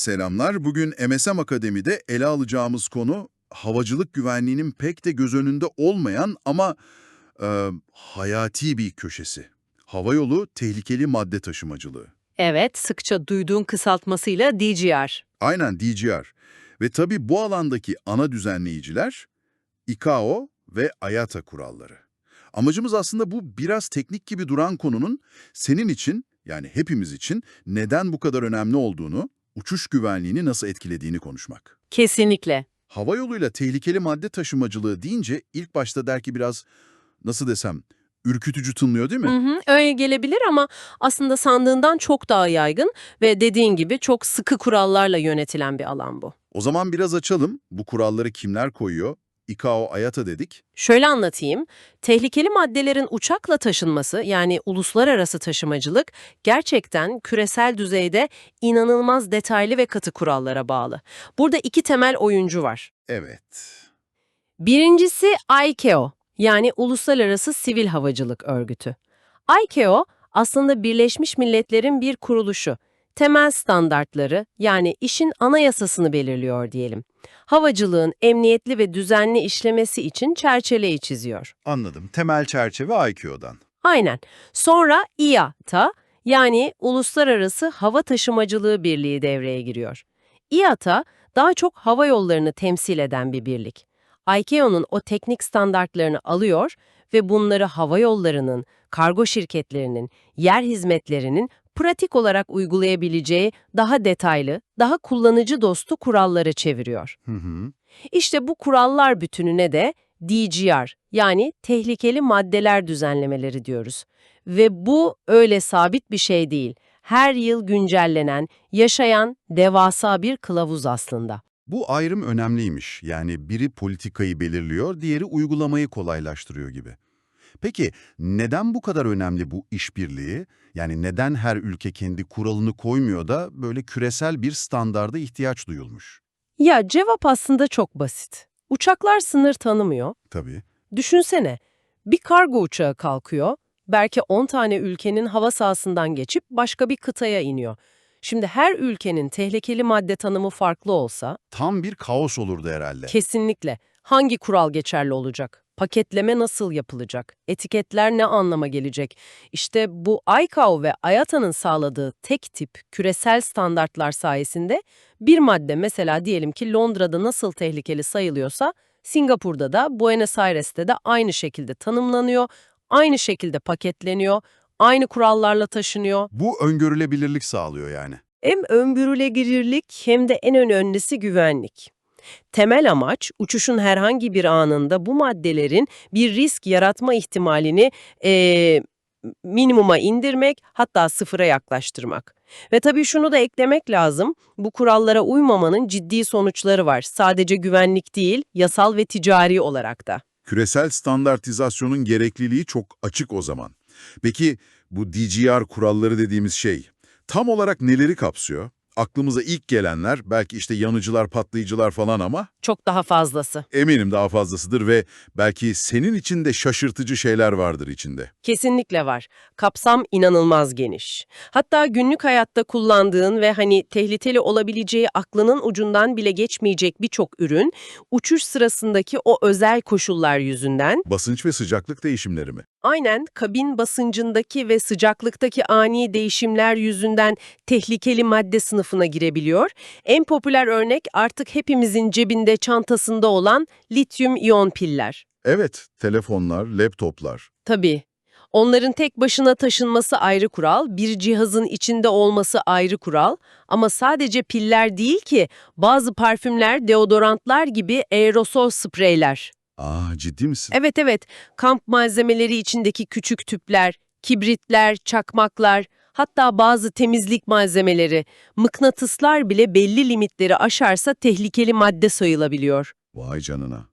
Selamlar. Bugün MSM Akademi'de ele alacağımız konu havacılık güvenliğinin pek de göz önünde olmayan ama e, hayati bir köşesi. Havayolu tehlikeli madde taşımacılığı. Evet, sıkça duyduğun kısaltmasıyla DGR. Aynen DGR. Ve tabii bu alandaki ana düzenleyiciler ICAO ve IATA kuralları. Amacımız aslında bu biraz teknik gibi duran konunun senin için yani hepimiz için neden bu kadar önemli olduğunu, uçuş güvenliğini nasıl etkilediğini konuşmak. Kesinlikle. Hava yoluyla tehlikeli madde taşımacılığı deyince ilk başta der ki biraz nasıl desem ürkütücü tınlıyor değil mi? Hı hı, öyle gelebilir ama aslında sandığından çok daha yaygın ve dediğin gibi çok sıkı kurallarla yönetilen bir alan bu. O zaman biraz açalım. Bu kuralları kimler koyuyor? ICAO, IATA dedik. Şöyle anlatayım. Tehlikeli maddelerin uçakla taşınması yani uluslararası taşımacılık gerçekten küresel düzeyde inanılmaz detaylı ve katı kurallara bağlı. Burada iki temel oyuncu var. Evet. Birincisi ICAO yani Uluslararası Sivil Havacılık Örgütü. ICAO aslında Birleşmiş Milletler'in bir kuruluşu. Temel standartları yani işin anayasasını belirliyor diyelim. Havacılığın emniyetli ve düzenli işlemesi için çerçeveyi çiziyor. Anladım. Temel çerçeve ICAO'dan. Aynen. Sonra IATA yani Uluslararası Hava Taşımacılığı Birliği devreye giriyor. IATA daha çok hava yollarını temsil eden bir birlik. ICAO'nun o teknik standartlarını alıyor ve bunları hava yollarının, kargo şirketlerinin, yer hizmetlerinin pratik olarak uygulayabileceği daha detaylı, daha kullanıcı dostu kurallara çeviriyor. Hı hı. İşte bu kurallar bütününe de DGR yani tehlikeli maddeler düzenlemeleri diyoruz. Ve bu öyle sabit bir şey değil. Her yıl güncellenen, yaşayan devasa bir kılavuz aslında. Bu ayrım önemliymiş. Yani biri politikayı belirliyor, diğeri uygulamayı kolaylaştırıyor gibi. Peki neden bu kadar önemli bu işbirliği? Yani neden her ülke kendi kuralını koymuyor da böyle küresel bir standarda ihtiyaç duyulmuş? Ya cevap aslında çok basit. Uçaklar sınır tanımıyor. Tabii. Düşünsene, bir kargo uçağı kalkıyor, belki 10 tane ülkenin hava sahasından geçip başka bir kıtaya iniyor. Şimdi her ülkenin tehlikeli madde tanımı farklı olsa, Tam bir kaos olurdu herhalde. kesinlikle hangi kural geçerli olacak? Paketleme nasıl yapılacak? Etiketler ne anlama gelecek? İşte bu ICAO ve IATA'nın sağladığı tek tip küresel standartlar sayesinde bir madde mesela diyelim ki Londra'da nasıl tehlikeli sayılıyorsa Singapur'da da Buenos Aires'te de aynı şekilde tanımlanıyor, aynı şekilde paketleniyor, aynı kurallarla taşınıyor. Bu öngörülebilirlik sağlıyor yani. Hem öngörülebilirlik hem de en önemlisi güvenlik. Temel amaç uçuşun herhangi bir anında bu maddelerin bir risk yaratma ihtimalini eee, minimuma indirmek hatta sıfıra yaklaştırmak. Ve tabii şunu da eklemek lazım, bu kurallara uymamanın ciddi sonuçları var. Sadece güvenlik değil, yasal ve ticari olarak da. Küresel standartizasyonun gerekliliği çok açık o zaman. Peki bu DGR kuralları dediğimiz şey tam olarak neleri kapsıyor? Aklımıza ilk gelenler belki işte yanıcılar, patlayıcılar falan ama Çok daha fazlası. eminim daha fazlasıdır ve belki senin için de şaşırtıcı şeyler vardır içinde. Kesinlikle var. Kapsam inanılmaz geniş. Hatta günlük hayatta kullandığın ve hani tehlikeli olabileceği aklının ucundan bile geçmeyecek birçok ürün, uçuş sırasındaki o özel koşullar yüzünden, Basınç ve sıcaklık değişimleri mi? aynen kabin basıncındaki ve sıcaklıktaki ani değişimler yüzünden tehlikeli madde sınıfına girebiliyor. En popüler örnek artık hepimizin cebinde, çantasında olan lityum iyon piller. Evet, telefonlar, laptoplar. Tabii. Onların tek başına taşınması ayrı kural, bir cihazın içinde olması ayrı kural ama sadece piller değil ki bazı parfümler, deodorantlar gibi aerosol spreyler. Aa ciddi misin? Evet evet, kamp malzemeleri içindeki küçük tüpler, kibritler, çakmaklar, hatta bazı temizlik malzemeleri, mıknatıslar bile belli limitleri aşarsa tehlikeli madde sayılabiliyor. Vay canına.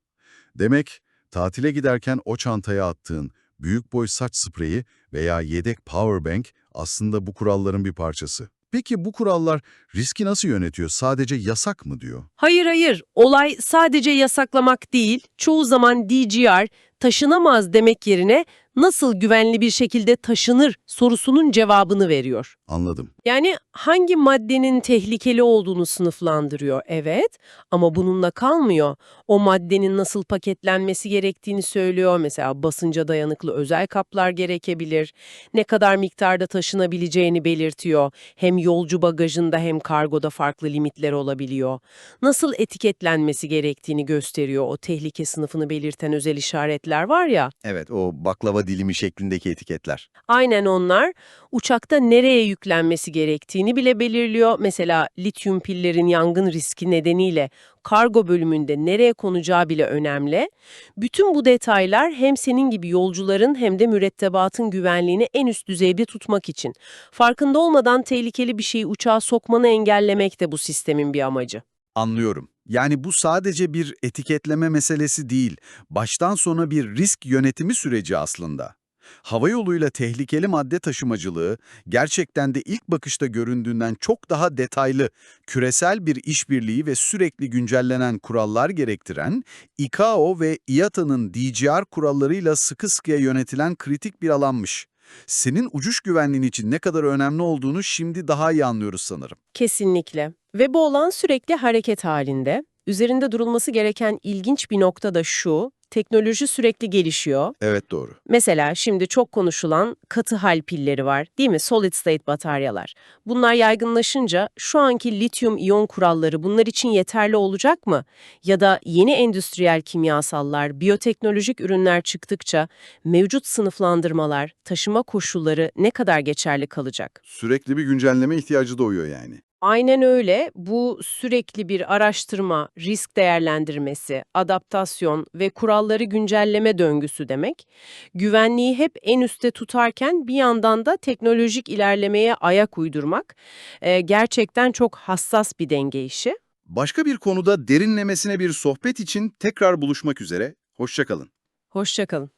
Demek tatile giderken o çantaya attığın büyük boy saç spreyi veya yedek powerbank aslında bu kuralların bir parçası. Peki bu kurallar riski nasıl yönetiyor? Sadece yasak mı diyor? Hayır hayır, olay sadece yasaklamak değil, çoğu zaman DGR taşınamaz demek yerine nasıl güvenli bir şekilde taşınır sorusunun cevabını veriyor. Anladım. Yani hangi maddenin tehlikeli olduğunu sınıflandırıyor, evet ama bununla kalmıyor. O maddenin nasıl paketlenmesi gerektiğini söylüyor. Mesela basınca dayanıklı özel kaplar gerekebilir. Ne kadar miktarda taşınabileceğini belirtiyor. Hem yolcu bagajında hem kargoda farklı limitler olabiliyor. Nasıl etiketlenmesi gerektiğini gösteriyor. O tehlike sınıfını belirten özel işaretler var ya. Evet, o baklava dilimi şeklindeki etiketler. Aynen onlar uçakta nereye yüklenmesi gerektiğini bile belirliyor. Mesela lityum pillerin yangın riski nedeniyle kargo bölümünde nereye konacağı bile önemli. Bütün bu detaylar hem senin gibi yolcuların hem de mürettebatın güvenliğini en üst düzeyde tutmak için. Farkında olmadan tehlikeli bir şeyi uçağa sokmanı engellemek de bu sistemin bir amacı. Anlıyorum. Yani bu sadece bir etiketleme meselesi değil, baştan sona bir risk yönetimi süreci aslında. Havayoluyla tehlikeli madde taşımacılığı gerçekten de ilk bakışta göründüğünden çok daha detaylı, küresel bir işbirliği ve sürekli güncellenen kurallar gerektiren, ICAO ve IATA'nın DGR kurallarıyla sıkı sıkıya yönetilen kritik bir alanmış. Senin uçuş güvenliğin için ne kadar önemli olduğunu şimdi daha iyi anlıyoruz sanırım. Kesinlikle. Ve bu olan sürekli hareket halinde. Üzerinde durulması gereken ilginç bir nokta da şu, teknoloji sürekli gelişiyor. Evet doğru. Mesela şimdi çok konuşulan katı hal pilleri var değil mi? Solid state bataryalar. Bunlar yaygınlaşınca şu anki lityum iyon kuralları bunlar için yeterli olacak mı? Ya da yeni endüstriyel kimyasallar, biyoteknolojik ürünler çıktıkça mevcut sınıflandırmalar, taşıma koşulları ne kadar geçerli kalacak? Sürekli bir güncelleme ihtiyacı doğuyor yani. Aynen öyle. Bu sürekli bir araştırma, risk değerlendirmesi, adaptasyon ve kuralları güncelleme döngüsü demek. Güvenliği hep en üste tutarken bir yandan da teknolojik ilerlemeye ayak uydurmak e, gerçekten çok hassas bir denge işi. Başka bir konuda derinlemesine bir sohbet için tekrar buluşmak üzere. Hoşçakalın. Hoşçakalın.